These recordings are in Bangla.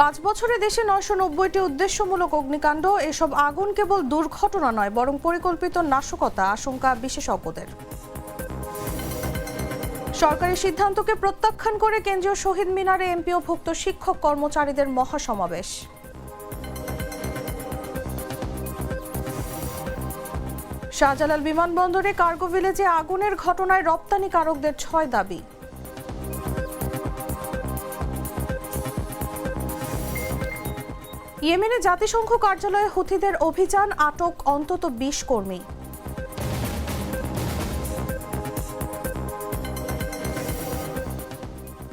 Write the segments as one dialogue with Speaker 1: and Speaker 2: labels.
Speaker 1: পাঁচ বছরে দেশে নয়শো নব্বইটি উদ্দেশ্যমূলক অগ্নিকাণ্ড এসব আগুন কেবল দুর্ঘটনা নয় বরং পরিকল্পিত নাশকতা আশঙ্কা বিশেষজ্ঞদের সরকারি সিদ্ধান্তকে প্রত্যাখ্যান করে কেন্দ্রীয় শহীদ মিনারে এমপিওভুক্ত শিক্ষক কর্মচারীদের মহাসমাবেশ শাহজালাল বিমানবন্দরে কার্গো ভিলেজে আগুনের ঘটনায় রপ্তানিকারকদের ছয় দাবি ইয়েমেনে জাতিসংঘ কার্যালয়ে হুথিদের অভিযান আটক অন্তত বিশ কর্মী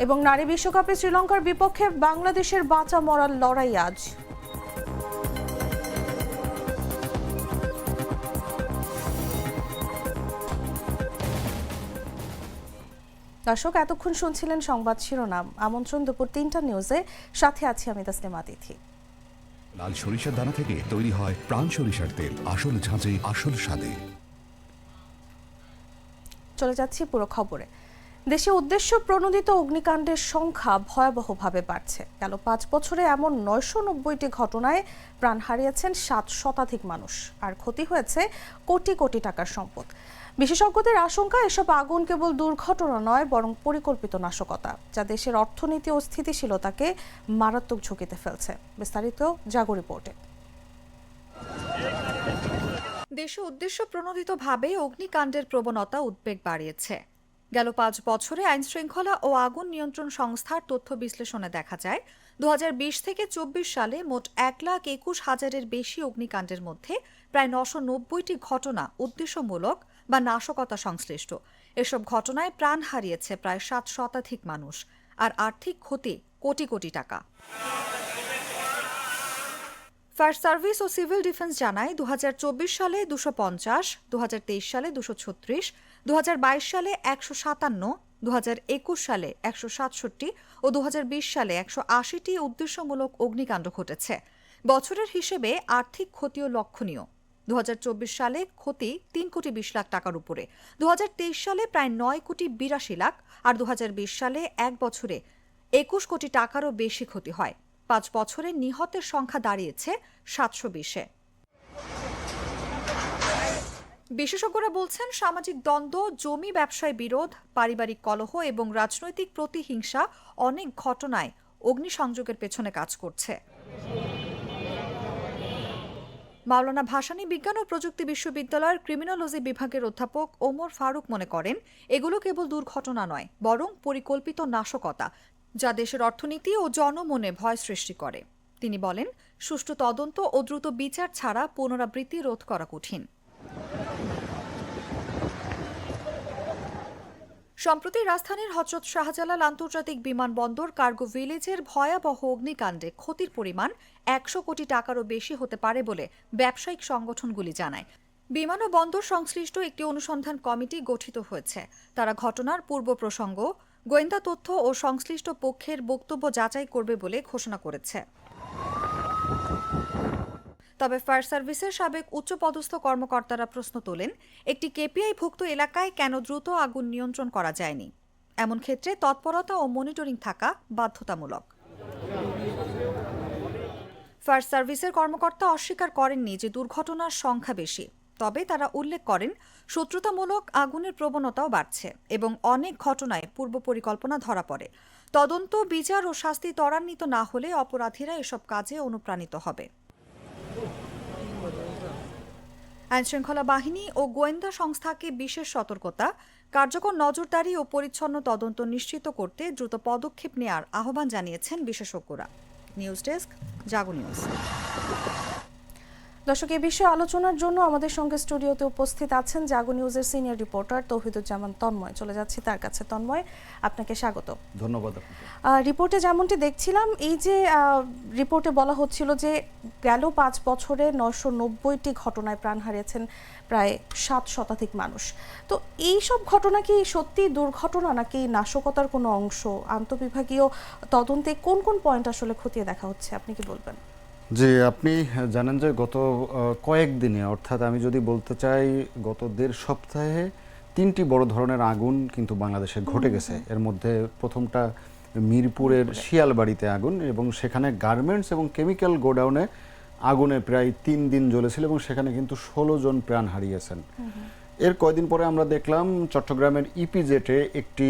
Speaker 1: এবং নারী বিশ্বকাপে শ্রীলঙ্কার বিপক্ষে বাংলাদেশের বাঁচা মরার লড়াই আজ দর্শক এতক্ষণ শুনছিলেন সংবাদ শিরোনাম আমন্ত্রণ দুপুর তিনটা নিউজে সাথে আছি আমি তাসলিমা তিথি লাল সরিষার দানা থেকে তৈরি হয় প্রাণ সরিষার তেল আসল ঝাঁঝে আসল স্বাদে চলে যাচ্ছি পুরো খবরে দেশে উদ্দেশ্য প্রণোদিত অগ্নিকাণ্ডের সংখ্যা ভয়াবহভাবে বাড়ছে গেল পাঁচ বছরে এমন নয়শো নব্বইটি ঘটনায় প্রাণ হারিয়েছেন সাত শতাধিক মানুষ আর ক্ষতি হয়েছে কোটি কোটি টাকার সম্পদ বিশেষজ্ঞদের আশঙ্কা এসব আগুন কেবল দুর্ঘটনা নয় বরং পরিকল্পিত নাশকতা যা দেশের অর্থনীতি ও স্থিতিশীলতাকে মারাত্মক ঝুঁকিতে ফেলছে বিস্তারিত জাগো রিপোর্টে দেশে উদ্দেশ্য প্রণোদিতভাবে অগ্নিকাণ্ডের প্রবণতা উদ্বেগ বাড়িয়েছে গেল পাঁচ বছরে আইন শৃঙ্খলা ও আগুন নিয়ন্ত্রণ সংস্থার তথ্য বিশ্লেষণে দেখা যায় দু থেকে চব্বিশ সালে মোট এক লাখ একুশ হাজারের বেশি অগ্নিকাণ্ডের মধ্যে প্রায় নশো নব্বইটি ঘটনা উদ্দেশ্যমূলক বা নাশকতা সংশ্লিষ্ট এসব ঘটনায় প্রাণ হারিয়েছে প্রায় সাত শতাধিক মানুষ আর আর্থিক ক্ষতি কোটি কোটি টাকা ফায়ার সার্ভিস ও সিভিল ডিফেন্স জানায় দু সালে দুশো পঞ্চাশ দু সালে দুশো ছত্রিশ দু সালে একশো সাতান্ন দু সালে একশো সাতষট্টি ও দু সালে একশো আশিটি উদ্দেশ্যমূলক অগ্নিকাণ্ড ঘটেছে বছরের হিসেবে আর্থিক ক্ষতিও লক্ষণীয় ২০২৪ সালে ক্ষতি তিন কোটি বিশ লাখ টাকার উপরে দু সালে প্রায় নয় কোটি বিরাশি লাখ আর দু সালে এক বছরে একুশ কোটি টাকারও বেশি ক্ষতি হয় পাঁচ বছরে নিহতের সংখ্যা দাঁড়িয়েছে সাতশো বিশে বিশেষজ্ঞরা বলছেন সামাজিক দ্বন্দ্ব জমি ব্যবসায় বিরোধ পারিবারিক কলহ এবং রাজনৈতিক প্রতিহিংসা অনেক ঘটনায় অগ্নিসংযোগের পেছনে কাজ করছে মাওলানা ভাসানী বিজ্ঞান ও প্রযুক্তি বিশ্ববিদ্যালয়ের ক্রিমিনোলজি বিভাগের অধ্যাপক ওমর ফারুক মনে করেন এগুলো কেবল দুর্ঘটনা নয় বরং পরিকল্পিত নাশকতা যা দেশের অর্থনীতি ও জনমনে ভয় সৃষ্টি করে তিনি বলেন সুষ্ঠু তদন্ত ও দ্রুত বিচার ছাড়া পুনরাবৃত্তি রোধ করা কঠিন সম্প্রতি রাজধানীর হজরত শাহজালাল আন্তর্জাতিক বিমানবন্দর কার্গো ভিলেজের ভয়াবহ অগ্নিকাণ্ডে ক্ষতির পরিমাণ একশো কোটি টাকারও বেশি হতে পারে বলে ব্যবসায়িক সংগঠনগুলি জানায় বিমান ও বন্দর সংশ্লিষ্ট একটি অনুসন্ধান কমিটি গঠিত হয়েছে তারা ঘটনার পূর্ব প্রসঙ্গ গোয়েন্দা তথ্য ও সংশ্লিষ্ট পক্ষের বক্তব্য যাচাই করবে বলে ঘোষণা করেছে তবে ফায়ার সার্ভিসের সাবেক উচ্চপদস্থ কর্মকর্তারা প্রশ্ন তোলেন একটি কেপিআই ভুক্ত এলাকায় কেন দ্রুত আগুন নিয়ন্ত্রণ করা যায়নি এমন ক্ষেত্রে তৎপরতা ও মনিটরিং থাকা বাধ্যতামূলক ফায়ার সার্ভিসের কর্মকর্তা অস্বীকার করেননি যে দুর্ঘটনার সংখ্যা বেশি তবে তারা উল্লেখ করেন শত্রুতামূলক আগুনের প্রবণতাও বাড়ছে এবং অনেক ঘটনায় পূর্ব পরিকল্পনা ধরা পড়ে তদন্ত বিচার ও শাস্তি ত্বরান্বিত না হলে অপরাধীরা এসব কাজে অনুপ্রাণিত হবে আইনশৃঙ্খলা বাহিনী ও গোয়েন্দা সংস্থাকে বিশেষ সতর্কতা কার্যকর নজরদারি ও পরিচ্ছন্ন তদন্ত নিশ্চিত করতে দ্রুত পদক্ষেপ নেয়ার আহ্বান জানিয়েছেন বিশেষজ্ঞরা নিউজ ডেস্ক জাগো নিউজ দর্শক এই বিষয়ে আলোচনার জন্য আমাদের সঙ্গে স্টুডিওতে উপস্থিত আছেন জাগো নিউজের সিনিয়র রিপোর্টার তৌহিদুজ্জামান তন্ময় চলে যাচ্ছি তার কাছে তন্ময় আপনাকে স্বাগত ধন্যবাদ রিপোর্টে যেমনটি দেখছিলাম এই যে রিপোর্টে বলা হচ্ছিল যে গেল পাঁচ বছরে নশো নব্বইটি ঘটনায় প্রাণ হারিয়েছেন প্রায় সাত শতাধিক মানুষ তো এই সব ঘটনা কি সত্যি দুর্ঘটনা নাকি নাশকতার কোনো অংশ আন্তবিভাগীয় তদন্তে কোন কোন পয়েন্ট আসলে খতিয়ে দেখা হচ্ছে আপনি কি বলবেন
Speaker 2: জি আপনি জানেন যে গত কয়েকদিনে অর্থাৎ আমি যদি বলতে চাই গত দেড় সপ্তাহে তিনটি বড় ধরনের আগুন কিন্তু বাংলাদেশে ঘটে গেছে এর মধ্যে প্রথমটা মিরপুরের শিয়ালবাড়িতে আগুন এবং সেখানে গার্মেন্টস এবং কেমিক্যাল গোডাউনে আগুনে প্রায় তিন দিন জ্বলেছিল এবং সেখানে কিন্তু ষোলো জন প্রাণ হারিয়েছেন এর কয়দিন পরে আমরা দেখলাম চট্টগ্রামের ইপিজেটে একটি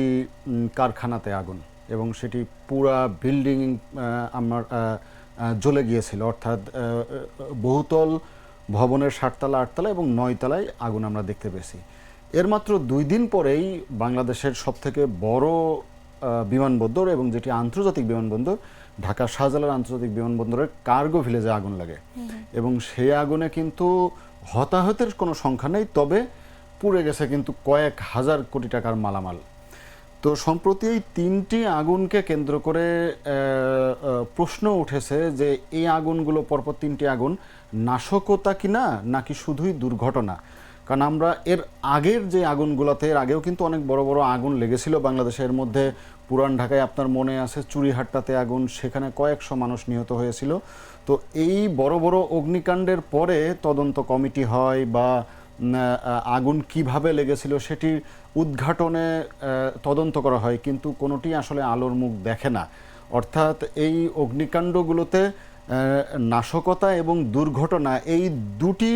Speaker 2: কারখানাতে আগুন এবং সেটি পুরা বিল্ডিং আমার জ্বলে গিয়েছিল অর্থাৎ বহুতল ভবনের সাততলা আটতলা এবং নয়তলায় আগুন আমরা দেখতে পেয়েছি এর মাত্র দুই দিন পরেই বাংলাদেশের সবথেকে বড় বিমানবন্দর এবং যেটি আন্তর্জাতিক বিমানবন্দর ঢাকা শাহজালাল আন্তর্জাতিক বিমানবন্দরের কার্গো ভিলেজে আগুন লাগে এবং সেই আগুনে কিন্তু হতাহতের কোনো সংখ্যা নেই তবে পুড়ে গেছে কিন্তু কয়েক হাজার কোটি টাকার মালামাল তো সম্প্রতি এই তিনটি আগুনকে কেন্দ্র করে প্রশ্ন উঠেছে যে এই আগুনগুলো পরপর তিনটি আগুন নাশকতা কিনা নাকি শুধুই দুর্ঘটনা কারণ আমরা এর আগের যে আগুনগুলোতে এর আগেও কিন্তু অনেক বড় বড় আগুন লেগেছিল বাংলাদেশের মধ্যে পুরান ঢাকায় আপনার মনে আছে চুরিহাট্টাতে আগুন সেখানে কয়েকশো মানুষ নিহত হয়েছিল তো এই বড় বড় অগ্নিকাণ্ডের পরে তদন্ত কমিটি হয় বা আগুন কিভাবে লেগেছিল সেটির উদ্ঘাটনে তদন্ত করা হয় কিন্তু কোনোটি আসলে আলোর মুখ দেখে না অর্থাৎ এই অগ্নিকাণ্ডগুলোতে নাশকতা এবং দুর্ঘটনা এই দুটি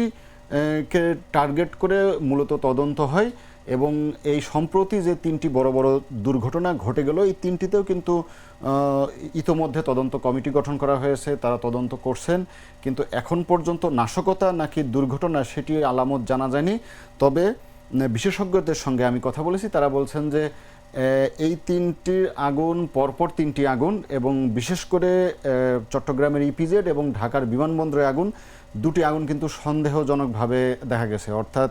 Speaker 2: কে টার্গেট করে মূলত তদন্ত হয় এবং এই সম্প্রতি যে তিনটি বড় বড় দুর্ঘটনা ঘটে গেল এই তিনটিতেও কিন্তু ইতোমধ্যে তদন্ত কমিটি গঠন করা হয়েছে তারা তদন্ত করছেন কিন্তু এখন পর্যন্ত নাশকতা নাকি দুর্ঘটনা সেটি আলামত জানা যায়নি তবে বিশেষজ্ঞদের সঙ্গে আমি কথা বলেছি তারা বলছেন যে এই তিনটি আগুন পরপর তিনটি আগুন এবং বিশেষ করে চট্টগ্রামের ইপিজেড এবং ঢাকার বিমানবন্দরে আগুন দুটি আগুন কিন্তু সন্দেহজনকভাবে দেখা গেছে অর্থাৎ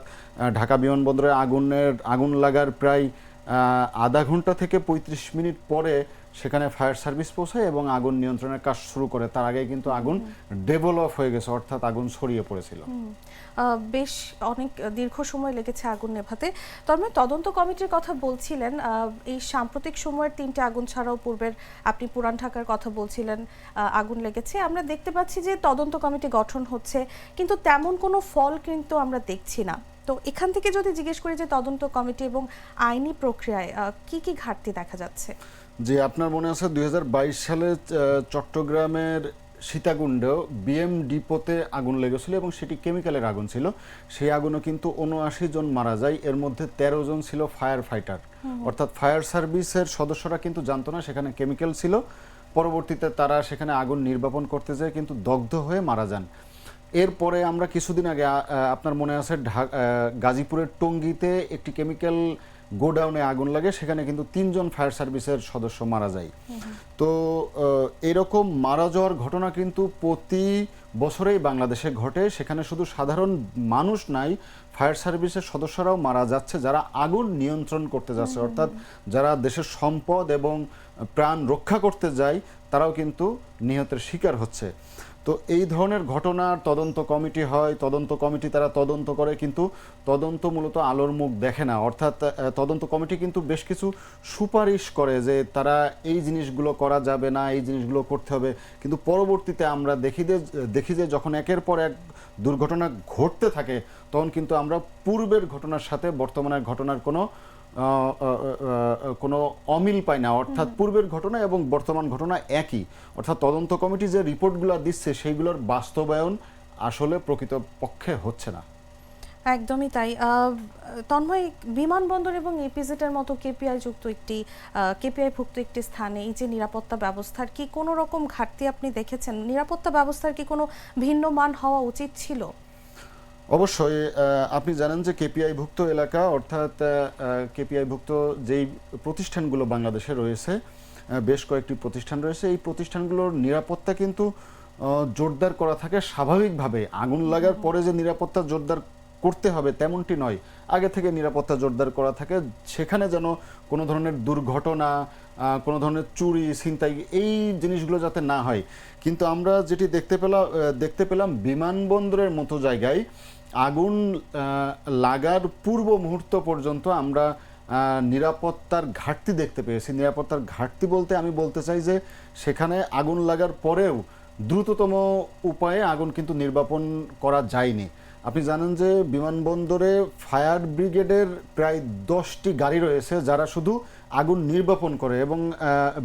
Speaker 2: ঢাকা বিমানবন্দরে আগুনের আগুন লাগার প্রায় আধা ঘন্টা থেকে ৩৫ মিনিট পরে সেখানে ফায়ার সার্ভিস পৌঁছায় এবং আগুন নিয়ন্ত্রণের কাজ শুরু করে তার আগে কিন্তু আগুন ডেভেলপ হয়ে গেছে অর্থাৎ আগুন ছড়িয়ে পড়েছিল
Speaker 1: বেশ অনেক দীর্ঘ সময় লেগেছে আগুন নেভাতে তবে তদন্ত কমিটির কথা বলছিলেন এই সাম্প্রতিক সময়ের তিনটে আগুন ছাড়াও পূর্বের আপনি পুরান ঢাকার কথা বলছিলেন আগুন লেগেছে আমরা দেখতে পাচ্ছি যে তদন্ত কমিটি গঠন হচ্ছে কিন্তু তেমন কোনো ফল কিন্তু আমরা দেখছি না তো এখান থেকে যদি জিজ্ঞেস করি যে তদন্ত কমিটি এবং আইনি প্রক্রিয়ায় কি কি ঘাটতি দেখা যাচ্ছে
Speaker 2: যে আপনার মনে আছে দুই সালে চট্টগ্রামের সীতাকুণ্ড বিএম ডিপোতে আগুন লেগেছিল এবং সেটি কেমিক্যালের আগুন ছিল সেই আগুনও কিন্তু উনআশি জন মারা যায় এর মধ্যে তেরো জন ছিল ফায়ার ফাইটার অর্থাৎ ফায়ার সার্ভিসের সদস্যরা কিন্তু জানতো না সেখানে কেমিক্যাল ছিল পরবর্তীতে তারা সেখানে আগুন নির্বাপন করতে যায় কিন্তু দগ্ধ হয়ে মারা যান এরপরে আমরা কিছুদিন আগে আপনার মনে আছে গাজীপুরের টঙ্গিতে একটি কেমিক্যাল গোডাউনে আগুন লাগে সেখানে কিন্তু তিনজন ফায়ার সার্ভিসের সদস্য মারা যায় তো এরকম মারা যাওয়ার ঘটনা কিন্তু প্রতি বছরেই বাংলাদেশে ঘটে সেখানে শুধু সাধারণ মানুষ নাই ফায়ার সার্ভিসের সদস্যরাও মারা যাচ্ছে যারা আগুন নিয়ন্ত্রণ করতে যাচ্ছে অর্থাৎ যারা দেশের সম্পদ এবং প্রাণ রক্ষা করতে যায় তারাও কিন্তু নিহতের শিকার হচ্ছে তো এই ধরনের ঘটনার তদন্ত কমিটি হয় তদন্ত কমিটি তারা তদন্ত করে কিন্তু তদন্ত মূলত আলোর মুখ দেখে না অর্থাৎ তদন্ত কমিটি কিন্তু বেশ কিছু সুপারিশ করে যে তারা এই জিনিসগুলো করা যাবে না এই জিনিসগুলো করতে হবে কিন্তু পরবর্তীতে আমরা দেখি যে দেখি যে যখন একের পর এক দুর্ঘটনা ঘটতে থাকে তখন কিন্তু আমরা পূর্বের ঘটনার সাথে বর্তমানের ঘটনার কোনো কোনো অমিল পায় না অর্থাৎ পূর্বের ঘটনা এবং বর্তমান ঘটনা একই অর্থাৎ তদন্ত কমিটি যে রিপোর্টগুলো দিচ্ছে সেইগুলোর বাস্তবায়ন আসলে প্রকৃত পক্ষে হচ্ছে না
Speaker 1: একদমই তাই তন্ময় বিমানবন্দর এবং এপিজেটের মতো কেপিআই যুক্ত একটি কেপিআই ভুক্ত একটি স্থানে এই যে নিরাপত্তা ব্যবস্থার কি কোনো রকম ঘাটতি আপনি দেখেছেন নিরাপত্তা ব্যবস্থার কি কোনো ভিন্ন মান হওয়া উচিত ছিল
Speaker 2: অবশ্যই আপনি জানেন যে ভুক্ত এলাকা অর্থাৎ কেপিআই ভুক্ত যেই প্রতিষ্ঠানগুলো বাংলাদেশে রয়েছে বেশ কয়েকটি প্রতিষ্ঠান রয়েছে এই প্রতিষ্ঠানগুলোর নিরাপত্তা কিন্তু জোরদার করা থাকে স্বাভাবিকভাবে আগুন লাগার পরে যে নিরাপত্তা জোরদার করতে হবে তেমনটি নয় আগে থেকে নিরাপত্তা জোরদার করা থাকে সেখানে যেন কোনো ধরনের দুর্ঘটনা কোনো ধরনের চুরি ছিনতাই এই জিনিসগুলো যাতে না হয় কিন্তু আমরা যেটি দেখতে পেলাম দেখতে পেলাম বিমানবন্দরের মতো জায়গায় আগুন লাগার পূর্ব মুহূর্ত পর্যন্ত আমরা নিরাপত্তার ঘাটতি দেখতে পেয়েছি নিরাপত্তার ঘাটতি বলতে আমি বলতে চাই যে সেখানে আগুন লাগার পরেও দ্রুততম উপায়ে আগুন কিন্তু নির্বাপন করা যায়নি আপনি জানেন যে বিমানবন্দরে ফায়ার ব্রিগেডের প্রায় দশটি গাড়ি রয়েছে যারা শুধু আগুন নির্বাপন করে এবং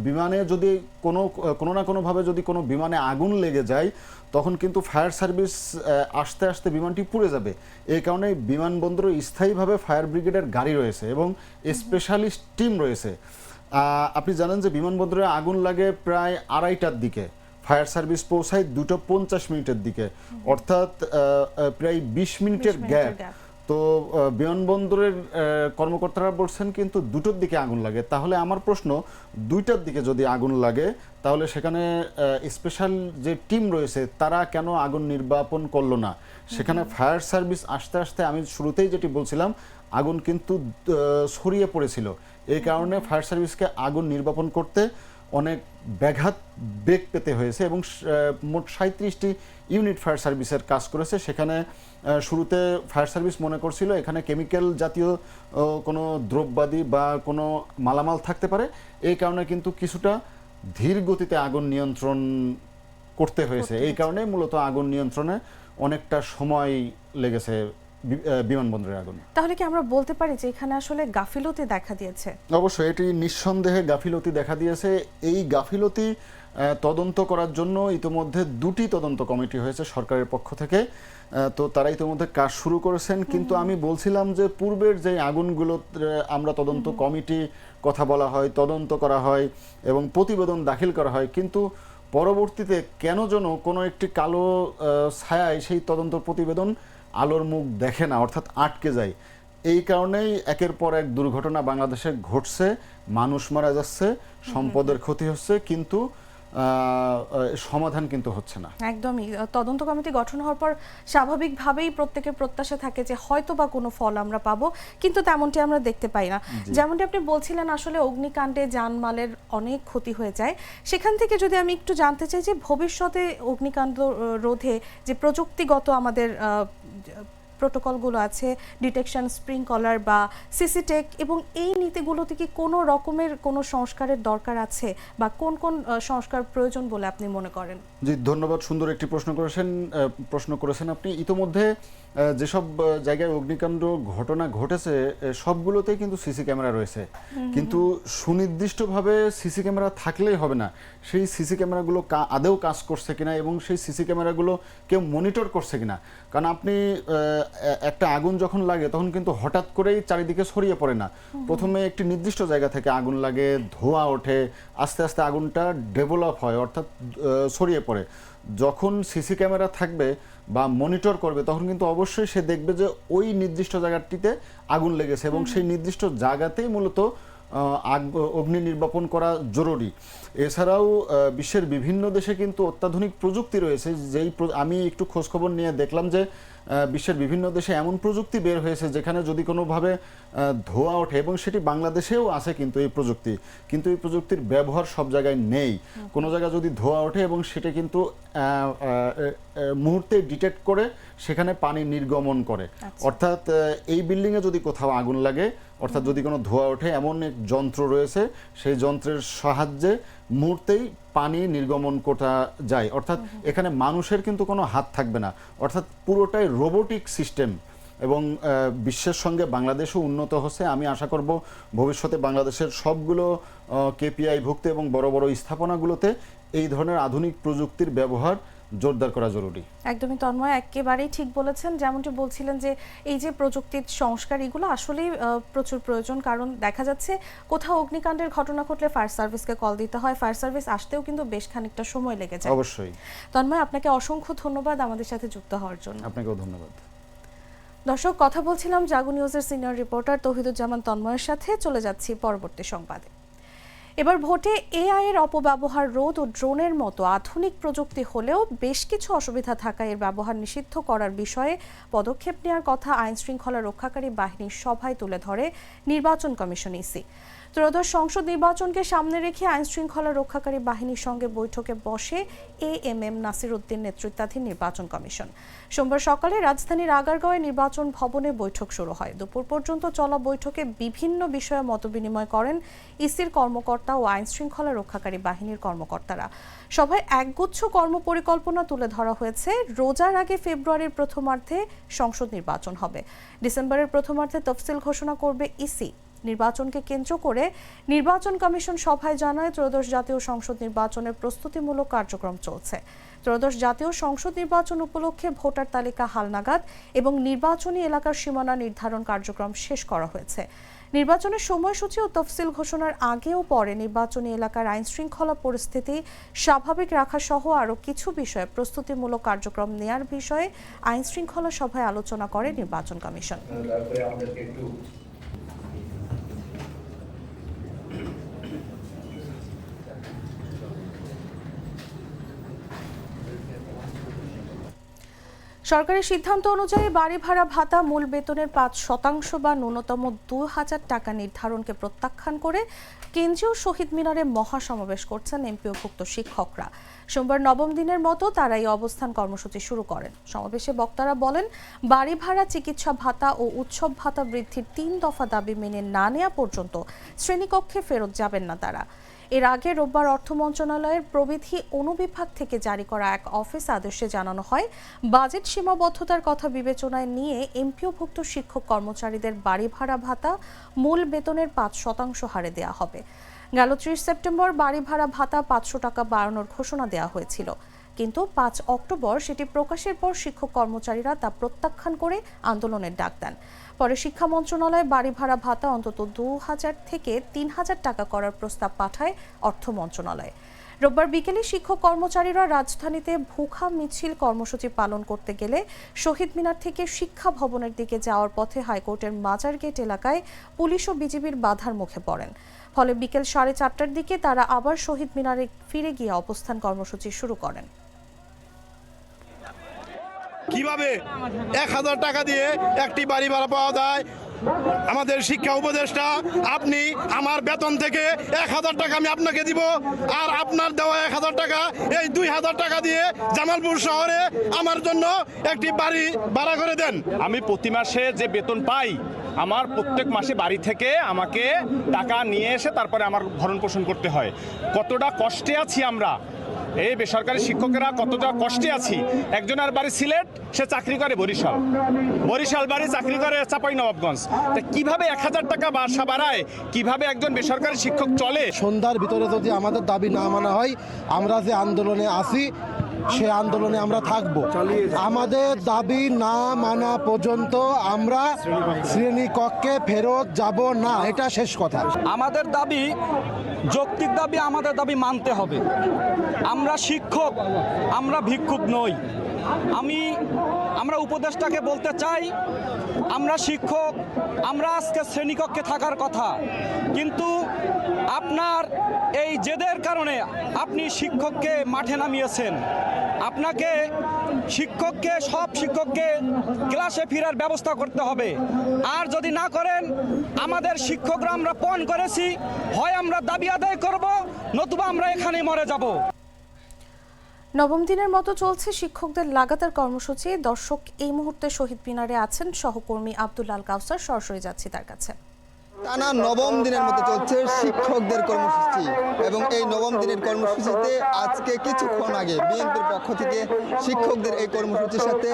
Speaker 2: বিমানে যদি কোনো কোনো না কোনোভাবে যদি কোনো বিমানে আগুন লেগে যায় তখন কিন্তু ফায়ার সার্ভিস আসতে আসতে বিমানটি পুড়ে যাবে এই কারণে বিমানবন্দরে স্থায়ীভাবে ফায়ার ব্রিগেডের গাড়ি রয়েছে এবং স্পেশালিস্ট টিম রয়েছে আপনি জানেন যে বিমানবন্দরে আগুন লাগে প্রায় আড়াইটার দিকে ফায়ার সার্ভিস পৌঁছায় দুটো পঞ্চাশ মিনিটের দিকে অর্থাৎ প্রায় বিশ মিনিটের গ্যাপ তো বিমানবন্দরের কর্মকর্তারা বলছেন কিন্তু দুটোর দিকে আগুন লাগে তাহলে আমার প্রশ্ন দুইটার দিকে যদি আগুন লাগে তাহলে সেখানে স্পেশাল যে টিম রয়েছে তারা কেন আগুন নির্বাপন করলো না সেখানে ফায়ার সার্ভিস আস্তে আস্তে আমি শুরুতেই যেটি বলছিলাম আগুন কিন্তু ছড়িয়ে পড়েছিল এই কারণে ফায়ার সার্ভিসকে আগুন নির্বাপন করতে অনেক ব্যাঘাত বেগ পেতে হয়েছে এবং মোট সাঁত্রিশটি ইউনিট ফায়ার সার্ভিসের কাজ করেছে সেখানে শুরুতে ফায়ার সার্ভিস মনে করছিল এখানে কেমিক্যাল জাতীয় কোনো দ্রব্যাদি বা কোনো মালামাল থাকতে পারে এই কারণে কিন্তু কিছুটা ধীর গতিতে আগুন নিয়ন্ত্রণ করতে হয়েছে এই কারণে মূলত আগুন নিয়ন্ত্রণে অনেকটা সময় লেগেছে বিমানবন্দরের আগুন
Speaker 1: তাহলে কি আমরা বলতে পারি যে এখানে আসলে গাফিলতি দেখা দিয়েছে
Speaker 2: অবশ্যই এটি নিঃসন্দেহে গাফিলতি দেখা দিয়েছে এই গাফিলতি তদন্ত করার জন্য ইতিমধ্যে দুটি তদন্ত কমিটি হয়েছে সরকারের পক্ষ থেকে তো তারা ইতিমধ্যে কাজ শুরু করেছেন কিন্তু আমি বলছিলাম যে পূর্বের যে আগুনগুলো আমরা তদন্ত কমিটি কথা বলা হয় তদন্ত করা হয় এবং প্রতিবেদন দাখিল করা হয় কিন্তু পরবর্তীতে কেন যেন কোনো একটি কালো ছায়ায় সেই তদন্ত প্রতিবেদন আলোর মুখ দেখে না অর্থাৎ আটকে যায় এই কারণেই একের পর এক দুর্ঘটনা বাংলাদেশে ঘটছে মানুষ মারা যাচ্ছে সম্পদের ক্ষতি হচ্ছে কিন্তু সমাধান কিন্তু হচ্ছে না
Speaker 1: একদমই তদন্ত কমিটি গঠন হওয়ার পর স্বাভাবিকভাবেই প্রত্যেকের প্রত্যাশা থাকে যে হয়তো বা কোনো ফল আমরা পাবো কিন্তু তেমনটি আমরা দেখতে পাই না যেমনটি আপনি বলছিলেন আসলে অগ্নিকাণ্ডে যানমালের অনেক ক্ষতি হয়ে যায় সেখান থেকে যদি আমি একটু জানতে চাই যে ভবিষ্যতে অগ্নিকাণ্ড রোধে যে প্রযুক্তিগত আমাদের প্রোটোকলগুলো আছে ডিটেকশন স্প্রিংকলার বা সিসিটেক এবং এই নীতিগুলোতে কি কোনো রকমের কোনো সংস্কারের দরকার আছে বা কোন কোন সংস্কার প্রয়োজন বলে আপনি মনে করেন
Speaker 2: জি ধন্যবাদ সুন্দর একটি প্রশ্ন করেছেন প্রশ্ন করেছেন আপনি ইতোমধ্যে যেসব জায়গায় অগ্নিকাণ্ড ঘটনা ঘটেছে সবগুলোতে কিন্তু সিসি ক্যামেরা রয়েছে কিন্তু সুনির্দিষ্টভাবে সিসি ক্যামেরা থাকলেই হবে না সেই সিসি ক্যামেরাগুলো আদেও কাজ করছে কিনা এবং সেই সিসি ক্যামেরাগুলো কেউ মনিটর করছে কিনা কারণ আপনি একটা আগুন যখন লাগে তখন কিন্তু হঠাৎ করেই চারিদিকে ছড়িয়ে পড়ে না প্রথমে একটি নির্দিষ্ট জায়গা থেকে আগুন লাগে ধোঁয়া ওঠে আস্তে আস্তে আগুনটা ডেভেলপ হয় অর্থাৎ ছড়িয়ে পড়ে করে যখন সিসি ক্যামেরা থাকবে বা মনিটর করবে তখন কিন্তু অবশ্যই সে দেখবে যে ওই নির্দিষ্ট জায়গাটিতে আগুন লেগেছে এবং সেই নির্দিষ্ট জায়গাতেই মূলত অগ্নি নির্বাপন করা জরুরি এছাড়াও বিশ্বের বিভিন্ন দেশে কিন্তু অত্যাধুনিক প্রযুক্তি রয়েছে যেই আমি একটু খোঁজখবর নিয়ে দেখলাম যে বিশ্বের বিভিন্ন দেশে এমন প্রযুক্তি বের হয়েছে যেখানে যদি কোনোভাবে ধোয়া ওঠে এবং সেটি বাংলাদেশেও আছে কিন্তু এই প্রযুক্তি কিন্তু এই প্রযুক্তির ব্যবহার সব জায়গায় নেই কোনো জায়গায় যদি ধোয়া ওঠে এবং সেটা কিন্তু মুহূর্তে ডিটেক্ট করে সেখানে পানি নির্গমন করে আচ্ছা। অর্থাৎ এই বিল্ডিংয়ে যদি কোথাও আগুন লাগে অর্থাৎ যদি কোনো ধোঁয়া ওঠে এমন এক যন্ত্র রয়েছে সেই যন্ত্রের সাহায্যে মুহূর্তেই পানি নির্গমন করা যায় অর্থাৎ এখানে মানুষের কিন্তু কোনো হাত থাকবে না অর্থাৎ পুরোটাই রোবোটিক সিস্টেম এবং বিশ্বের সঙ্গে বাংলাদেশও উন্নত হচ্ছে আমি আশা করব ভবিষ্যতে বাংলাদেশের সবগুলো ভুক্ত এবং বড় বড় স্থাপনাগুলোতে এই ধরনের আধুনিক প্রযুক্তির ব্যবহার জোরদার করা জরুরি
Speaker 1: একদমই তন্ময় একেবারেই ঠিক বলেছেন যেমনটি বলছিলেন যে এই যে প্রযুক্তির সংস্কার এগুলো আসলেই প্রচুর প্রয়োজন কারণ দেখা যাচ্ছে কোথাও অগ্নিকাণ্ডের ঘটনা ঘটলে ফায়ার সার্ভিসকে কল দিতে হয় ফায়ার সার্ভিস আসতেও কিন্তু বেশ খানিকটা সময় লেগে যায় অবশ্যই তন্ময় আপনাকে অসংখ্য ধন্যবাদ আমাদের সাথে যুক্ত হওয়ার জন্য
Speaker 2: আপনাকেও ধন্যবাদ
Speaker 1: দর্শক কথা বলছিলাম জাগু নিউজের সিনিয়র রিপোর্টার তহিদুজ্জামান তন্ময়ের সাথে চলে যাচ্ছি পরবর্তী সংবাদে এবার ভোটে এআইয়ের অপব্যবহার রোধ ও ড্রোনের মতো আধুনিক প্রযুক্তি হলেও বেশ কিছু অসুবিধা থাকায় এর ব্যবহার নিষিদ্ধ করার বিষয়ে পদক্ষেপ নেওয়ার কথা আইনশৃঙ্খলা রক্ষাকারী বাহিনীর সভায় তুলে ধরে নির্বাচন কমিশন ইসি ত্রয়োদশ সংসদ নির্বাচনকে সামনে রেখে আইন শৃঙ্খলা রক্ষাকারী বাহিনীর সঙ্গে বৈঠকে বসে A M M Nasir Uddin নেতৃত্বাধীন নির্বাচন কমিশন সোমবার সকালে রাজধানীর আগারগাঁওয়ে নির্বাচন ভবনে বৈঠক শুরু হয় দুপুর পর্যন্ত চলা বৈঠকে বিভিন্ন বিষয়ে মতবিনিময় করেন ইসির কর্মকর্তা ও আইন শৃঙ্খলা রক্ষাকারী বাহিনীর কর্মকর্তারা সভায় একগুচ্ছ কর্ম পরিকল্পনা তুলে ধরা হয়েছে রোজার আগে ফেব্রুয়ারির প্রথমার্ধে সংসদ নির্বাচন হবে ডিসেম্বরের প্রথমার্ধে তফসিল ঘোষণা করবে ইসি নির্বাচনকে কেন্দ্র করে নির্বাচন কমিশন সভায় জানায় ত্রয়োদশ জাতীয় সংসদ নির্বাচনের প্রস্তুতিমূলক কার্যক্রম চলছে ত্রয়োদশ জাতীয় সংসদ নির্বাচন উপলক্ষে ভোটার তালিকা হালনাগাদ এবং নির্বাচনী এলাকার সীমানা নির্ধারণ কার্যক্রম শেষ করা হয়েছে নির্বাচনের সময়সূচি ও তফসিল ঘোষণার আগে ও পরে নির্বাচনী এলাকার আইন শৃঙ্খলা পরিস্থিতি স্বাভাবিক রাখা সহ আরও কিছু বিষয়ে প্রস্তুতিমূলক কার্যক্রম নেয়ার বিষয়ে আইন শৃঙ্খলা সভায় আলোচনা করে নির্বাচন কমিশন সরকারের সিদ্ধান্ত অনুযায়ী বাড়ি ভাড়া ভাতা মূল বেতনের পাঁচ শতাংশ বা ন্যূনতম দু হাজার টাকা নির্ধারণকে প্রত্যাখ্যান করে কেন্দ্রীয় শহীদ মিনারে মহাসমাবেশ করছেন এমপিওভুক্ত শিক্ষকরা সোমবার নবম দিনের মতো তারা এই অবস্থান কর্মসূচি শুরু করেন সমাবেশে বক্তারা বলেন বাড়ি ভাড়া চিকিৎসা ভাতা ও উৎসব ভাতা বৃদ্ধির তিন দফা দাবি মেনে না নেওয়া পর্যন্ত শ্রেণীকক্ষে ফেরত যাবেন না তারা এর আগে রোববার অর্থ মন্ত্রণালয়ের প্রবিধি অনুবিভাগ থেকে জারি করা এক অফিস আদেশে জানানো হয় বাজেট সীমাবদ্ধতার কথা বিবেচনায় নিয়ে এমপিওভুক্ত শিক্ষক কর্মচারীদের বাড়ি ভাড়া ভাতা মূল বেতনের পাঁচ শতাংশ হারে দেওয়া হবে গেল ত্রিশ সেপ্টেম্বর বাড়ি ভাড়া ভাতা পাঁচশো টাকা বাড়ানোর ঘোষণা দেওয়া হয়েছিল কিন্তু পাঁচ অক্টোবর সেটি প্রকাশের পর শিক্ষক কর্মচারীরা তা প্রত্যাখ্যান করে আন্দোলনের ডাক দেন পরে শিক্ষা মন্ত্রণালয় বাড়ি ভাড়া ভাতা অন্তত দু হাজার থেকে তিন হাজার টাকা করার প্রস্তাব পাঠায় অর্থ মন্ত্রণালয় রোববার বিকেলে শিক্ষক কর্মচারীরা রাজধানীতে ভুখা মিছিল কর্মসূচি পালন করতে গেলে শহীদ মিনার থেকে শিক্ষা ভবনের দিকে যাওয়ার পথে হাইকোর্টের মাজার গেট এলাকায় পুলিশ ও বিজিবির বাধার মুখে পড়েন ফলে বিকেল সাড়ে চারটার দিকে তারা আবার শহীদ মিনারে ফিরে গিয়ে অবস্থান কর্মসূচি শুরু করেন
Speaker 3: কিভাবে এক হাজার টাকা দিয়ে একটি বাড়ি ভাড়া পাওয়া যায় আমাদের শিক্ষা উপদেষ্টা আপনি আমার বেতন থেকে এক হাজার টাকা আমি আপনাকে দিব আর আপনার দেওয়া এক হাজার টাকা এই দুই হাজার টাকা দিয়ে জামালপুর শহরে আমার জন্য একটি বাড়ি ভাড়া করে দেন
Speaker 4: আমি প্রতি মাসে যে বেতন পাই আমার প্রত্যেক মাসে বাড়ি থেকে আমাকে টাকা নিয়ে এসে তারপরে আমার ভরণ পোষণ করতে হয় কতটা কষ্টে আছি আমরা এই বেসরকারি শিক্ষকেরা কতটা কষ্টে আছি একজনের বাড়ি সিলেট সে চাকরি করে বরিশাল বরিশাল বাড়ি চাকরি করে চাপাই নবাবগঞ্জ তা কিভাবে এক হাজার টাকা বাসা বাড়ায় কিভাবে একজন বেসরকারি শিক্ষক চলে
Speaker 5: সন্ধ্যার ভিতরে যদি আমাদের দাবি না মানা হয় আমরা যে আন্দোলনে আসি সে আন্দোলনে আমরা থাকব আমাদের দাবি না মানা পর্যন্ত আমরা শ্রেণীকক্ষে ফেরত যাব না এটা শেষ কথা
Speaker 6: আমাদের দাবি যৌক্তিক দাবি আমাদের দাবি মানতে হবে আমরা শিক্ষক আমরা ভিক্ষুক নই আমি আমরা উপদেষ্টাকে বলতে চাই আমরা শিক্ষক আমরা আজকে শ্রেণীকক্ষে থাকার কথা কিন্তু আপনার এই জেদের কারণে আপনি শিক্ষককে মাঠে নামিয়েছেন আপনাকে শিক্ষককে সব শিক্ষককে ক্লাসে ফেরার ব্যবস্থা করতে হবে আর যদি না করেন আমাদের শিক্ষকরা আমরা পণ করেছি হয় আমরা দাবি আদায় করব নতুবা আমরা এখানে মরে যাব
Speaker 1: নবম দিনের মতো চলছে শিক্ষকদের লাগাতার কর্মসূচি দর্শক এই মুহূর্তে শহীদ মিনারে আছেন সহকর্মী আব্দুল আল কাউসার সরাসরি যাচ্ছি তার কাছে
Speaker 7: টানা নবম দিনের মতো চলছে শিক্ষকদের কর্মসূচি এবং এই নবম দিনের কর্মসূচিতে আজকে কিছুক্ষণ আগে বিএনপির পক্ষ থেকে শিক্ষকদের এই কর্মসূচির সাথে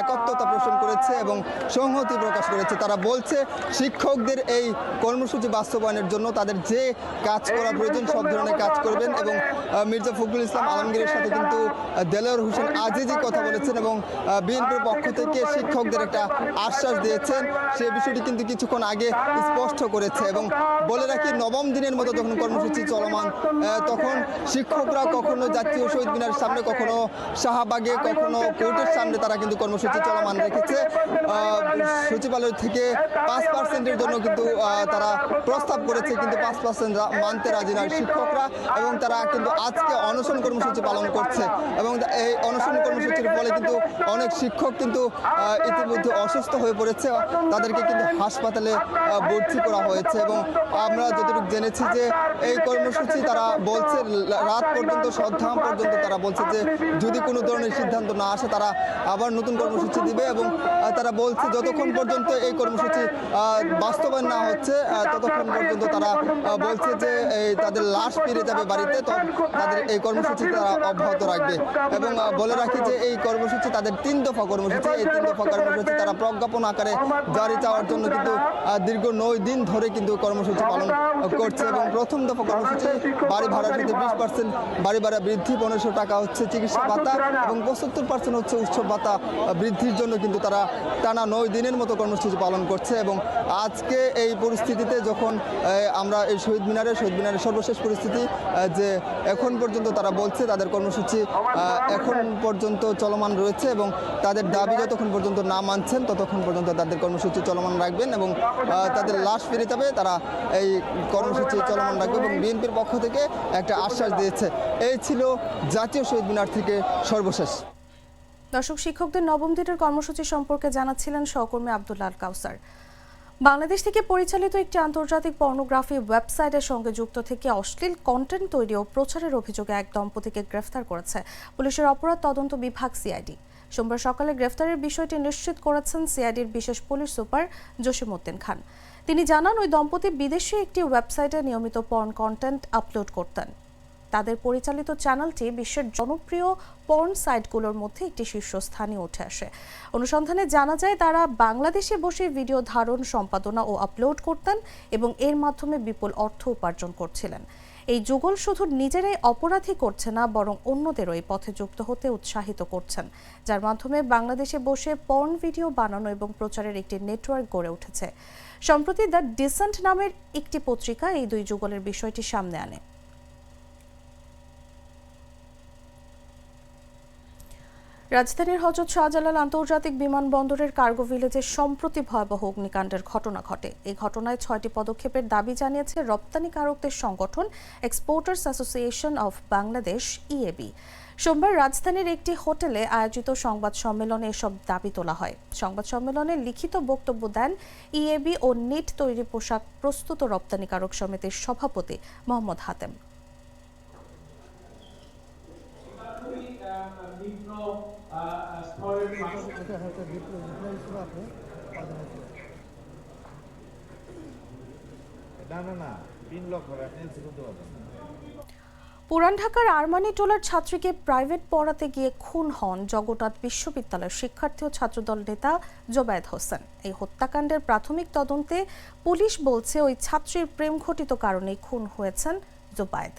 Speaker 7: একত্রতা পোষণ করেছে এবং সংহতি প্রকাশ করেছে তারা বলছে শিক্ষকদের এই কর্মসূচি বাস্তবায়নের জন্য তাদের যে কাজ করা প্রয়োজন সব ধরনের কাজ করবেন এবং মির্জা ফখরুল ইসলাম আলমগীরের সাথে কিন্তু দেলোয়ার হোসেন আজিজি কথা বলেছেন এবং বিএনপির পক্ষ থেকে শিক্ষকদের একটা আশ্বাস দিয়েছেন সে বিষয়টি কিন্তু কিছুক্ষণ আগে স্পষ্ট করেছে এবং বলে রাখি নবম দিনের মতো যখন কর্মসূচি চলমান তখন শিক্ষকরা কখনো জাতীয় শহীদ মিনার সামনে কখনো শাহবাগে কখনো কোর্টের সামনে তারা কিন্তু কর্মসূচি চলমান রেখেছে সচিবালয় থেকে পাঁচ পার্সেন্টের জন্য কিন্তু তারা প্রস্তাব করেছে কিন্তু পাঁচ পার্সেন্ট মানতে রাজি নয় শিক্ষকরা এবং তারা কিন্তু আজকে অনশন কর্মসূচি পালন করছে এবং এই অনশন কর্মসূচির ফলে কিন্তু অনেক শিক্ষক কিন্তু ইতিমধ্যে অসুস্থ হয়ে পড়েছে তাদেরকে কিন্তু হাসপাতালে ভর্তি করা নেওয়া হয়েছে এবং আমরা যতটুকু জেনেছি যে এই কর্মসূচি তারা বলছে রাত পর্যন্ত সদ্ধাম পর্যন্ত তারা বলছে যে যদি কোনো ধরনের সিদ্ধান্ত না আসে তারা আবার নতুন কর্মসূচি দিবে এবং তারা বলছে যতক্ষণ পর্যন্ত এই কর্মসূচি বাস্তবায়ন না হচ্ছে ততক্ষণ পর্যন্ত তারা বলছে যে তাদের লাশ ফিরে যাবে বাড়িতে তখন তাদের এই কর্মসূচি তারা অব্যাহত রাখবে এবং বলে রাখি যে এই কর্মসূচি তাদের তিন দফা কর্মসূচি এই তিন দফা কর্মসূচি তারা প্রজ্ঞাপন আকারে জারি চাওয়ার জন্য কিন্তু দীর্ঘ নয় দিন ধরে কিন্তু কর্মসূচি পালন করছে এবং প্রথম দফা কর্মসূচি বাড়ি ভাড়া সাথে বিশ পার্সেন্ট বাড়ি ভাড়া বৃদ্ধি পনেরোশো টাকা হচ্ছে চিকিৎসা ভাতা এবং পঁচাত্তর পার্সেন্ট হচ্ছে উৎসব ভাতা বৃদ্ধির জন্য কিন্তু তারা টানা নয় দিনের মতো কর্মসূচি পালন করছে এবং আজকে এই পরিস্থিতিতে যখন আমরা এই শহীদ মিনারে শহীদ মিনারের সর্বশেষ পরিস্থিতি যে এখন পর্যন্ত তারা বলছে তাদের কর্মসূচি এখন পর্যন্ত চলমান রয়েছে এবং তাদের দাবি যতক্ষণ পর্যন্ত না মানছেন ততক্ষণ পর্যন্ত তাদের কর্মসূচি চলমান রাখবেন এবং তাদের লাশ নিতে তারা এই কর্মসূচি চলমান রাখবে এবং বিএনপির পক্ষ থেকে একটা আশ্বাস দিয়েছে এই ছিল জাতীয় শহীদ মিনার থেকে সর্বশেষ
Speaker 1: দর্শক শিক্ষকদের নবম দিনের কর্মসূচি সম্পর্কে জানাচ্ছিলেন সহকর্মী আব্দুল্লাল কাউসার বাংলাদেশ থেকে পরিচালিত একটি আন্তর্জাতিক পর্নোগ্রাফি ওয়েবসাইটের সঙ্গে যুক্ত থেকে অশ্লীল কন্টেন্ট তৈরি ও প্রচারের অভিযোগে এক দম্পতিকে গ্রেফতার করেছে পুলিশের অপরাধ তদন্ত বিভাগ সিআইডি সোমবার সকালে গ্রেফতারের বিষয়টি নিশ্চিত করেছেন সিআইডির বিশেষ পুলিশ সুপার জসিমউদ্দিন খান তিনি জানান ওই দম্পতি বিদেশে একটি ওয়েবসাইটে নিয়মিত পর্ন কন্টেন্ট আপলোড করতেন তাদের পরিচালিত চ্যানেলটি বিশ্বের জনপ্রিয় পর্ন সাইটগুলোর মধ্যে একটি শীর্ষস্থানে উঠে আসে অনুসন্ধানে জানা যায় তারা বাংলাদেশে বসে ভিডিও ধারণ সম্পাদনা ও আপলোড করতেন এবং এর মাধ্যমে বিপুল অর্থ উপার্জন করছিলেন এই যুগল শুধু নিজেরাই অপরাধী করছে না বরং অন্যদেরও এই পথে যুক্ত হতে উৎসাহিত করছেন যার মাধ্যমে বাংলাদেশে বসে পর্ন ভিডিও বানানো এবং প্রচারের একটি নেটওয়ার্ক গড়ে উঠেছে সম্প্রতি দ্য ডিসেন্ট নামের একটি পত্রিকা এই দুই যুগলের বিষয়টি সামনে আনে রাজধানীর হজরত শাহজালাল আন্তর্জাতিক বিমানবন্দরের কার্গো ভিলেজে সম্প্রতি ভয়াবহ অগ্নিকাণ্ডের ঘটনা ঘটে এই ঘটনায় ছয়টি পদক্ষেপের দাবি জানিয়েছে রপ্তানিকারকদের সংগঠন exporters association of Bangladesh EAB সোমবার রাজধানীর একটি হোটেলে আয়োজিত সংবাদ সম্মেলনে এসব দাবি তোলা হয় সংবাদ সম্মেলনে লিখিত বক্তব্য দেন ইএবি e ও নিট তৈরি পোশাক প্রস্তুত রপ্তানিকারক সমিতির সভাপতি মোহাম্মদ হাতেম পুরান ঢাকার আরমানি টোলার ছাত্রীকে প্রাইভেট পড়াতে গিয়ে খুন হন জগন্নাথ বিশ্ববিদ্যালয়ের শিক্ষার্থী ও ছাত্রদল নেতা জোবায়েদ হোসেন এই হত্যাকাণ্ডের প্রাথমিক তদন্তে পুলিশ বলছে ওই ছাত্রীর প্রেম ঘটিত কারণে খুন হয়েছেন জোবায়েদ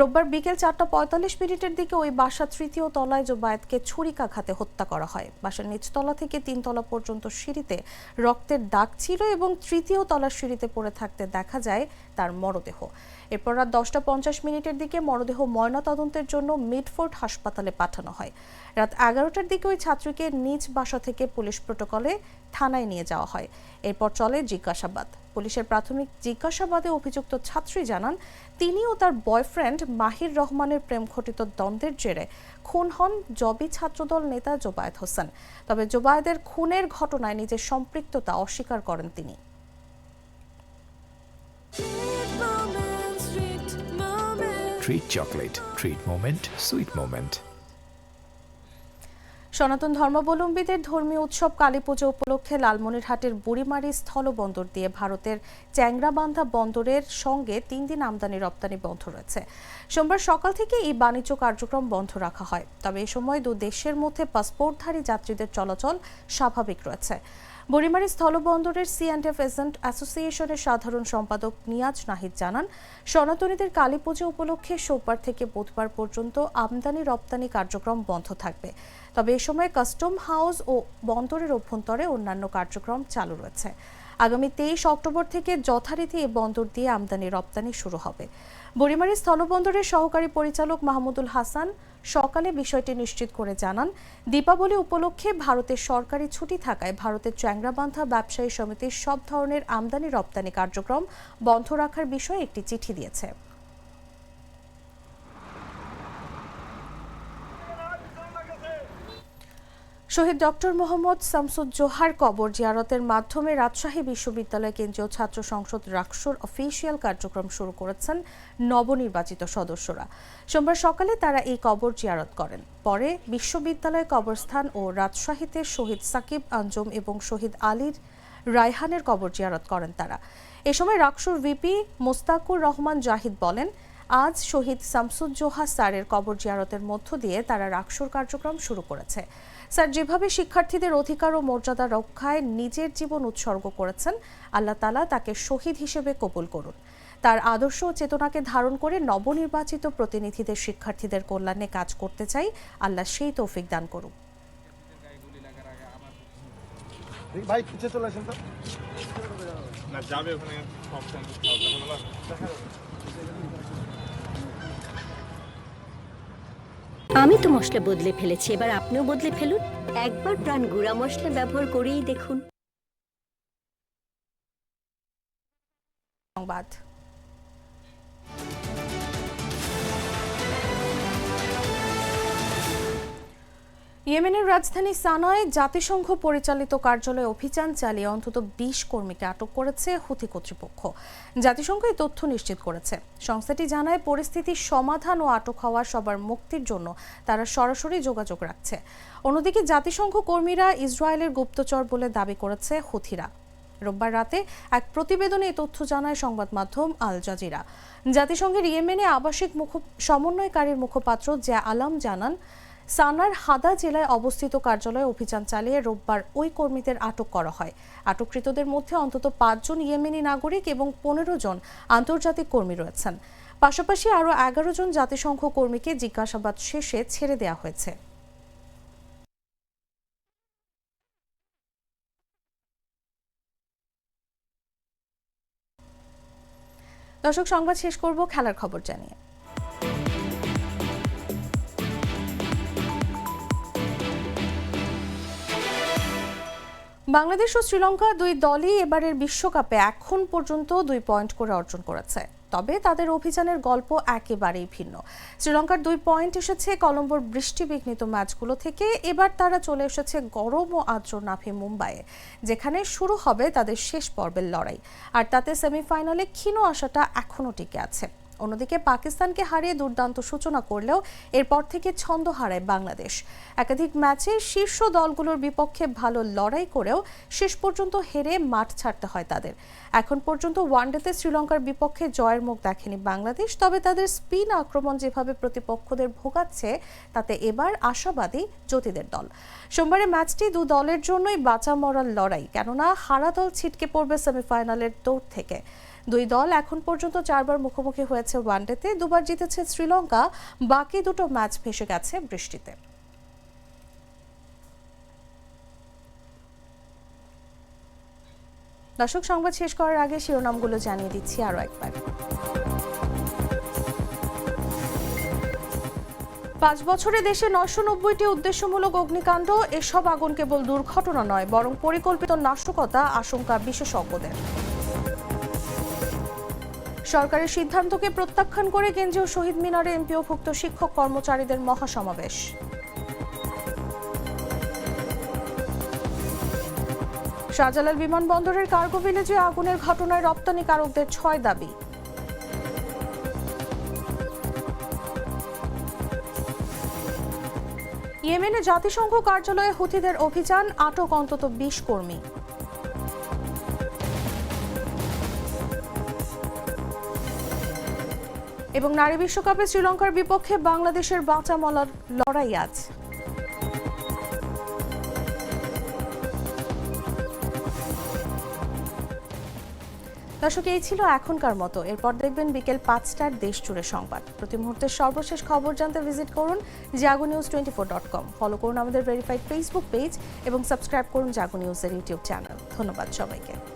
Speaker 1: রোববার বিকেল চারটা পঁয়তাল্লিশ মিনিটের দিকে ওই বাসা তৃতীয় তলায় জোবায়েতকে ছুরিকাঘাতে হত্যা করা হয় বাসার নিচতলা থেকে তিনতলা পর্যন্ত সিঁড়িতে রক্তের দাগ ছিল এবং তৃতীয় তলার সিঁড়িতে পড়ে থাকতে দেখা যায় তার মরদেহ এরপর রাত দশটা পঞ্চাশ মিনিটের দিকে মরদেহ ময়নাতদন্তের জন্য মিডফোর্ড হাসপাতালে পাঠানো হয় রাত এগারোটার দিকে ওই ছাত্রীকে নিজ বাসা থেকে পুলিশ প্রোটোকলে থানায় নিয়ে যাওয়া হয় এরপর চলে জিজ্ঞাসাবাদ পুলিশের প্রাথমিক জিজ্ঞাসাবাদে অভিযুক্ত ছাত্রী জানান তিনি ও তার বয়ফ্রেন্ড মাহির রহমানের প্রেম ঘটিত দ্বন্দ্বের জেরে খুন হন জবি ছাত্রদল নেতা জোবায়েদ হোসেন তবে জোবায়েদের খুনের ঘটনায় নিজের সম্পৃক্ততা অস্বীকার করেন তিনি treat chocolate treat moment sweet moment সনাতন ধর্মাবলম্বীদের ধর্মীয় উৎসব কালী পুজো উপলক্ষে লালমনিরহাটের বুড়িমারি স্থলবন্দর দিয়ে ভারতের চ্যাংরাবান্ধা বন্দরের সঙ্গে তিন দিন আমদানি রপ্তানি বন্ধ রয়েছে সোমবার সকাল থেকে এই বাণিজ্য কার্যক্রম বন্ধ রাখা হয় তবে এ সময় দু দেশের মধ্যে পাসপোর্টধারী যাত্রীদের চলাচল স্বাভাবিক রয়েছে বুড়িমারি স্থলবন্দরের এফ এজেন্ট অ্যাসোসিয়েশনের সাধারণ সম্পাদক নিয়াজ নাহিদ জানান সনাতনীদের কালী পুজো উপলক্ষে সোমবার থেকে বুধবার পর্যন্ত আমদানি রপ্তানি কার্যক্রম বন্ধ থাকবে তবে এ সময় কাস্টম হাউস ও বন্দরের অভ্যন্তরে অন্যান্য কার্যক্রম চালু রয়েছে আগামী তেইশ অক্টোবর থেকে যথারীতি এই বন্দর দিয়ে আমদানি রপ্তানি শুরু হবে বরিমারি স্থলবন্দরের সহকারী পরিচালক মাহমুদুল হাসান সকালে বিষয়টি নিশ্চিত করে জানান দীপাবলি উপলক্ষে ভারতের সরকারি ছুটি থাকায় ভারতের চ্যাংরাবান্ধা ব্যবসায়ী সমিতির সব ধরনের আমদানি রপ্তানি কার্যক্রম বন্ধ রাখার বিষয়ে একটি চিঠি দিয়েছে শহীদ ডক্টর মোহাম্মদ শামসুদ জোহার কবর জিয়ারতের মাধ্যমে রাজশাহী বিশ্ববিদ্যালয় কেন্দ্রীয় ছাত্র সংসদ রাকসুর অফিসিয়াল কার্যক্রম শুরু করেছেন নবনির্বাচিত সদস্যরা সোমবার সকালে তারা এই কবর জিয়ারত করেন পরে বিশ্ববিদ্যালয় কবরস্থান ও রাজশাহীতে শহীদ সাকিব আঞ্জম এবং শহীদ আলীর রায়হানের কবর জিয়ারত করেন তারা এ সময় রাকসুর ভিপি মোস্তাকুর রহমান জাহিদ বলেন আজ শহীদ জোহা স্যারের কবর জিয়ারতের মধ্য দিয়ে তারা রাকসুর কার্যক্রম শুরু করেছে স্যার যেভাবে শিক্ষার্থীদের অধিকার ও মর্যাদা রক্ষায় নিজের জীবন উৎসর্গ করেছেন আল্লাহ তালা তাকে শহীদ হিসেবে কবুল করুন তার আদর্শ ও চেতনাকে ধারণ করে নবনির্বাচিত প্রতিনিধিদের শিক্ষার্থীদের কল্যাণে কাজ করতে চাই আল্লাহ সেই তৌফিক দান করুন ভাই চলে আসেন তো না যাবে ওখানে আমি তো মশলা বদলে ফেলেছি এবার আপনিও বদলে ফেলুন একবার প্রাণ গুঁড়া মশলা ব্যবহার করেই দেখুন সংবাদ ইয়েমেনের রাজধানী সানায় জাতিসংঘ পরিচালিত কার্যালয়ে অভিযান চালিয়ে অন্তত বিশ কর্মীকে আটক করেছে হুথি কর্তৃপক্ষ জাতিসংঘ এই তথ্য নিশ্চিত করেছে সংস্থাটি জানায় পরিস্থিতির সমাধান ও আটক হওয়া সবার মুক্তির জন্য তারা সরাসরি যোগাযোগ রাখছে অন্যদিকে জাতিসংঘ কর্মীরা ইসরায়েলের গুপ্তচর বলে দাবি করেছে হুথিরা রোববার রাতে এক প্রতিবেদনে এই তথ্য জানায় সংবাদ মাধ্যম আল জাজিরা জাতিসংঘের ইয়েমেনে আবাসিক মুখ সমন্বয়কারীর মুখপাত্র জ্যা আলম জানান সানার হাদা জেলায় অবস্থিত কার্যালয়ে অভিযান চালিয়ে রোববার ওই কর্মীদের আটক করা হয় আটককৃতদের মধ্যে অন্তত পাঁচজন ইয়েমেনি নাগরিক এবং পনেরো জন আন্তর্জাতিক কর্মী রয়েছেন পাশাপাশি আরও এগারো জন জাতিসংঘ কর্মীকে জিজ্ঞাসাবাদ শেষে ছেড়ে দেওয়া হয়েছে দর্শক সংবাদ শেষ করব খেলার খবর জানিয়ে বাংলাদেশ ও শ্রীলঙ্কা দুই দলই এবারের বিশ্বকাপে এখন পর্যন্ত দুই পয়েন্ট করে অর্জন করেছে তবে তাদের অভিযানের গল্প একেবারেই ভিন্ন শ্রীলঙ্কার দুই পয়েন্ট এসেছে কলম্বোর বৃষ্টিবিঘ্নিত ম্যাচগুলো থেকে এবার তারা চলে এসেছে গরম ও আর্দ্র নাফে মুম্বাইয়ে যেখানে শুরু হবে তাদের শেষ পর্বের লড়াই আর তাতে সেমিফাইনালে ক্ষীণ আশাটা এখনও টিকে আছে অন্যদিকে পাকিস্তানকে হারিয়ে দুর্দান্ত সূচনা করলেও এরপর থেকে ছন্দ হারায় বাংলাদেশ একাধিক ম্যাচে শীর্ষ দলগুলোর বিপক্ষে ভালো লড়াই করেও শেষ পর্যন্ত হেরে মাঠ ছাড়তে হয় তাদের এখন পর্যন্ত ওয়ানডেতে শ্রীলঙ্কার বিপক্ষে জয়ের মুখ দেখেনি বাংলাদেশ তবে তাদের স্পিন আক্রমণ যেভাবে প্রতিপক্ষদের ভোগাচ্ছে তাতে এবার আশাবাদী জ্যোতিদের দল সোমবারের ম্যাচটি দু দলের জন্যই বাঁচা মরার লড়াই কেননা হারা দল ছিটকে পড়বে সেমিফাইনালের দৌড় থেকে দুই দল এখন পর্যন্ত চারবার মুখোমুখি হয়েছে ওয়ানডেতে দুবার জিতেছে শ্রীলঙ্কা বাকি দুটো ম্যাচ ভেসে গেছে বৃষ্টিতে দর্শক সংবাদ শেষ করার আগে শিরোনামগুলো জানিয়ে দিচ্ছি আরও একবার পাঁচ বছরে দেশে নয়শো নব্বইটি উদ্দেশ্যমূলক অগ্নিকাণ্ড এসব আগুন কেবল দুর্ঘটনা নয় বরং পরিকল্পিত নাশকতা আশঙ্কা বিশেষজ্ঞদের সরকারের সিদ্ধান্তকে প্রত্যাখ্যান করে কেন্দ্রীয় শহীদ মিনারে এমপিওভুক্ত শিক্ষক কর্মচারীদের মহাসমাবেশ শাহজালাল বিমানবন্দরের কার্গো ভিলেজে আগুনের ঘটনায় রপ্তানিকারকদের ছয় দাবি ইয়েমেনে জাতিসংঘ কার্যালয়ে হুথিদের অভিযান আটক অন্তত বিশ কর্মী এবং নারী বিশ্বকাপে শ্রীলঙ্কার বিপক্ষে বাংলাদেশের বাঁচা মলার লড়াই আজ দর্শক এই ছিল এখনকার মতো এরপর দেখবেন বিকেল পাঁচটার দেশ জুড়ে সংবাদ প্রতি মুহূর্তের সর্বশেষ খবর জানতে ভিজিট করুন Jago news twenty four dot com follow করুন আমাদের ভেরিফাইড ফেসবুক পেজ এবং সাবস্ক্রাইব করুন জাগো নিউজের ইউটিউব চ্যানেল ধন্যবাদ সবাইকে